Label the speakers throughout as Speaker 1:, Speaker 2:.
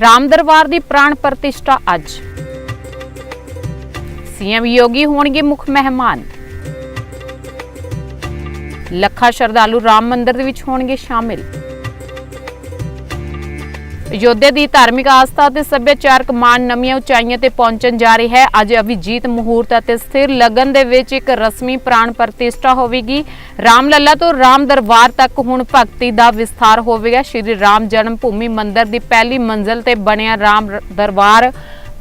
Speaker 1: ਰਾਮ ਦਰਬਾਰ ਦੀ ਪ੍ਰਾਣ ਪ੍ਰਤਿਸ਼ਠਾ ਅੱਜ। ਸੀਐਮ ਯੋਗੀ ਹੋਣਗੇ ਮੁੱਖ ਮਹਿਮਾਨ। ਲੱਖਾਂ ਸ਼ਰਧਾਲੂ ਰਾਮ ਮੰਦਿਰ ਦੇ ਵਿੱਚ ਹੋਣਗੇ ਸ਼ਾਮਿਲ। ਯੋਧੇ ਦੀ ਧਾਰਮਿਕ ਆਸਥਾ ਅਤੇ ਸੱਭਿਆਚਾਰਕ ਮਾਨ ਨਵੀਆਂ ਉਚਾਈਆਂ ਤੇ ਪਹੁੰਚਣ ਜਾ ਰਹੀ ਹੈ। ਅੱਜ ਅਭਿਜੀਤ ਮਹੂਰਤ ਅਤੇ ਸਥਿਰ ਲਗਨ ਦੇ ਵਿੱਚ ਇੱਕ ਰਸਮੀ ਪ੍ਰਾਣ ਪ੍ਰਤਿਸ਼ਠਾ ਹੋਵੇਗੀ। ਰਾਮ ਲੱਲਾ ਤੋਂ ਰਾਮ ਦਰਬਾਰ ਤੱਕ ਹੁਣ ਭਗਤੀ ਦਾ ਵਿਸਥਾਰ ਹੋਵੇਗਾ। ਸ਼੍ਰੀ ਰਾਮ ਜਨਮ ਭੂਮੀ ਮੰਦਿਰ ਦੀ ਪਹਿਲੀ ਮੰਜ਼ਲ ਤੇ ਬਣਿਆ ਰਾਮ ਦਰਬਾਰ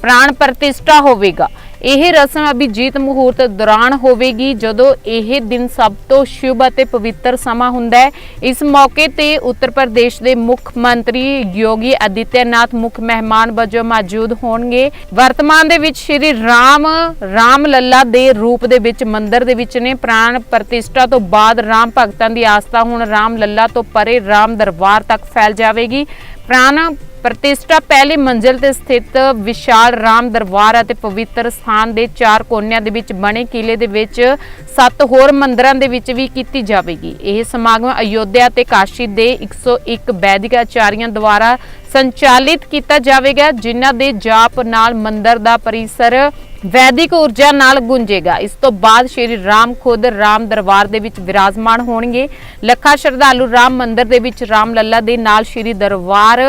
Speaker 1: ਪ੍ਰਾਣ ਪ੍ਰਤਿਸ਼ਠਾ ਹੋਵੇਗਾ। ਇਹ ਰਸਮ ਅਭਿਜੀਤ ਮਹੂਰਤ ਦੌਰਾਨ ਹੋਵੇਗੀ, ਜਦੋਂ ਇਹ ਦਿਨ ਸਭ ਤੋਂ ਸ਼ੁਭ ਅਤੇ ਪਵਿੱਤਰ ਸਮਾਂ ਹੁੰਦਾ ਹੈ। ਇਸ ਮੌਕੇ ਤੇ ਉੱਤਰ ਪ੍ਰਦੇਸ਼ ਦੇ ਮੁੱਖ ਮੰਤਰੀ ਯੋਗੀ ਆਦਿੱਤਿਆਨਾਥ ਮੁੱਖ ਮਹਿਮਾਨ ਵਜੋਂ ਮੌਜੂਦ ਹੋਣਗੇ। ਵਰਤਮਾਨ ਦੇ ਵਿੱਚ ਸ਼੍ਰੀ ਰਾਮ ਰਾਮ ਲੱਲਾ ਦੇ ਰੂਪ ਦੇ ਵਿੱਚ ਮੰਦਿਰ ਦੇ ਵਿੱਚ ਨੇ। ਪ੍ਰਾਣ ਪ੍ਰਤਿਸ਼ਠਾ ਤੋਂ ਬਾਅਦ ਰਾਮ ਭਗਤਾਂ ਦੀ ਆਸਥਾ ਹੁਣ ਰਾਮ ਲੱਲਾ ਤੋਂ ਪਰੇ ਰਾਮ ਦਰਬਾਰ ਤੱਕ ਫੈਲ ਜਾਵੇਗੀ। ਪ੍ਰਾਣ ਪ੍ਰਤਿਸ਼ਠਾ ਪਹਿਲੀ ਮੰਜ਼ਿਲ ਤੇ ਸਥਿਤ ਵਿਸ਼ਾਲ ਰਾਮ ਦਰਬਾਰ ਅਤੇ ਪਵਿੱਤਰ ਸਥਾਨ ਦੇ ਚਾਰ ਕੋਨਿਆਂ ਦੇ ਵਿੱਚ ਬਣੇ ਕਿਲੇ ਦੇ ਵਿੱਚ ਸੱਤ ਹੋਰ ਮੰਦਰਾਂ ਦੇ ਵਿੱਚ ਵੀ ਕੀਤੀ ਜਾਵੇਗੀ। ਇਹ ਸਮਾਗਮ ਅਯੋਧਿਆ ਤੇ ਕਾਸ਼ੀ ਦੇ 101 ਵੈਦਿਕ ਆਚਾਰੀਆਂ ਦੁਆਰਾ ਸੰਚਾਲਿਤ ਕੀਤਾ ਜਾਵੇਗਾ, ਜਿਨ੍ਹਾਂ ਦੇ ਜਾਪ ਨਾਲ ਮੰਦਰ ਦਾ ਪਰਿਸਰ ਵੈਦਿਕ ਊਰਜਾ ਨਾਲ ਗੁੰਜੇਗਾ। ਇਸ ਤੋਂ ਬਾਅਦ ਸ਼੍ਰੀ ਰਾਮ ਖੁਦ ਰਾਮ ਦਰਬਾਰ ਦੇ ਵਿੱਚ ਵਿਰਾਜਮਾਨ ਹੋਣਗੇ। ਲੱਖਾਂ ਸ਼ਰਧਾਲੂ ਰਾਮ ਮੰਦਰ ਦੇ ਵਿੱਚ ਰਾਮ ਲੱਲਾ ਦੇ ਨਾਲ ਸ਼੍ਰੀ ਦਰਬਾਰ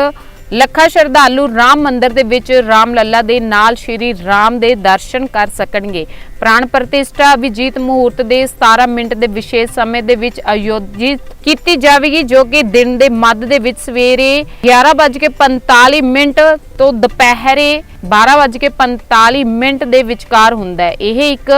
Speaker 1: ਲੱਖਾਂ ਸ਼ਰਧਾਲੂ ਰਾਮ ਮੰਦਿਰ ਦੇ ਵਿੱਚ ਰਾਮ ਲੱਲਾ ਦੇ ਨਾਲ ਸ਼੍ਰੀ ਰਾਮ ਦੇ ਦਰਸ਼ਨ ਕਰ ਸਕਣਗੇ। ਪ੍ਰਾਣ ਪ੍ਰਤਿਸ਼ਠਾ ਅਭਿਜੀਤ ਮਹੂਰਤ ਦੇ 17 ਮਿੰਟ ਦੇ ਵਿਸ਼ੇਸ਼ ਸਮੇਂ ਦੇ ਵਿੱਚ ਆਯੋਜਿਤ ਕੀਤੀ ਜਾਵੇਗੀ, ਜੋ ਕਿ ਦਿਨ ਦੇ ਮੱਧ ਦੇ ਵਿੱਚ ਸਵੇਰੇ 11:45 ਮਿੰਟ ਤੋਂ ਦੁਪਹਿਰੇ 12:45 ਮਿੰਟ ਦੇ ਵਿਚਕਾਰ ਹੁੰਦਾ ਹੈ। ਇਹ ਇੱਕ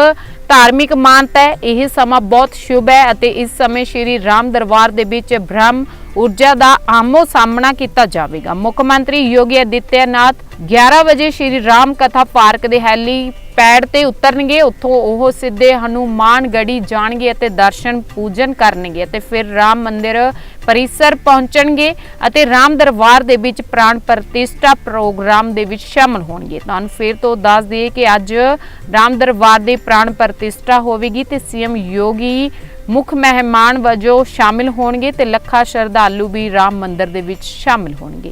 Speaker 1: ਧਾਰਮਿਕ ਮਾਨਤਾ ਹੈ, ਇਹ ਸਮਾਂ ਬਹੁਤ ਸ਼ੁਭ ਹੈ ਅਤੇ ਇਸ ਸਮੇਂ ਸ਼੍ਰੀ ਰਾਮ ਦਰਬਾਰ ਦੇ ਵਿੱਚ ਬ੍ਰਹਮ ਊਰਜਾ ਦਾ ਆਮੋ ਸਾਹਮਣਾ ਕੀਤਾ ਜਾਵੇਗਾ। ਮੁੱਖ ਮੰਤਰੀ ਯੋਗੀ ਆਦਿੱਤਿਆਨਾਥ 11 ਵਜੇ ਸ਼੍ਰੀ ਰਾਮ ਕਥਾ ਪਾਰਕ ਦੇ ਹੈਲੀ ਪੈਡ ਤੇ ਉਤਰਨਗੇ। ਉੱਥੋਂ ਉਹ ਸਿੱਧੇ ਹਨੂਮਾਨ ਗੜੀ ਜਾਣਗੇ ਅਤੇ ਦਰਸ਼ਨ ਪੂਜਨ ਕਰਨਗੇ ਅਤੇ ਫਿਰ ਰਾਮ ਮੰਦਿਰ ਪਰਿਸਰ ਪਹੁੰਚਣਗੇ ਅਤੇ ਰਾਮ ਦਰਬਾਰ ਦੇ ਵਿੱਚ ਪ੍ਰਾਣ ਪ੍ਰਤਿਸ਼ਠਾ ਪ੍ਰੋਗਰਾਮ ਦੇ ਵਿੱਚ ਸ਼ਾਮਲ ਹੋਣਗੇ। ਤੁਹਾਨੂੰ ਫਿਰ ਤੋਂ ਦੱਸ ਦਈਏ ਕਿ ਅੱਜ ਰਾਮ ਦਰਬਾਰ ਦੇ ਪ੍ਰਾਣ ਪ੍ਰਤਿਸ਼ਠਾ ਹੋਵੇਗੀ ਤੇ ਸੀਐਮ ਯੋਗੀ ਮੁੱਖ ਮਹਿਮਾਨ ਵਜੋਂ ਸ਼ਾਮਿਲ ਹੋਣਗੇ ਤੇ ਲੱਖਾਂ ਸ਼ਰਧਾਲੂ ਵੀ ਰਾਮ ਮੰਦਿਰ ਦੇ ਵਿੱਚ ਸ਼ਾਮਿਲ ਹੋਣਗੇ।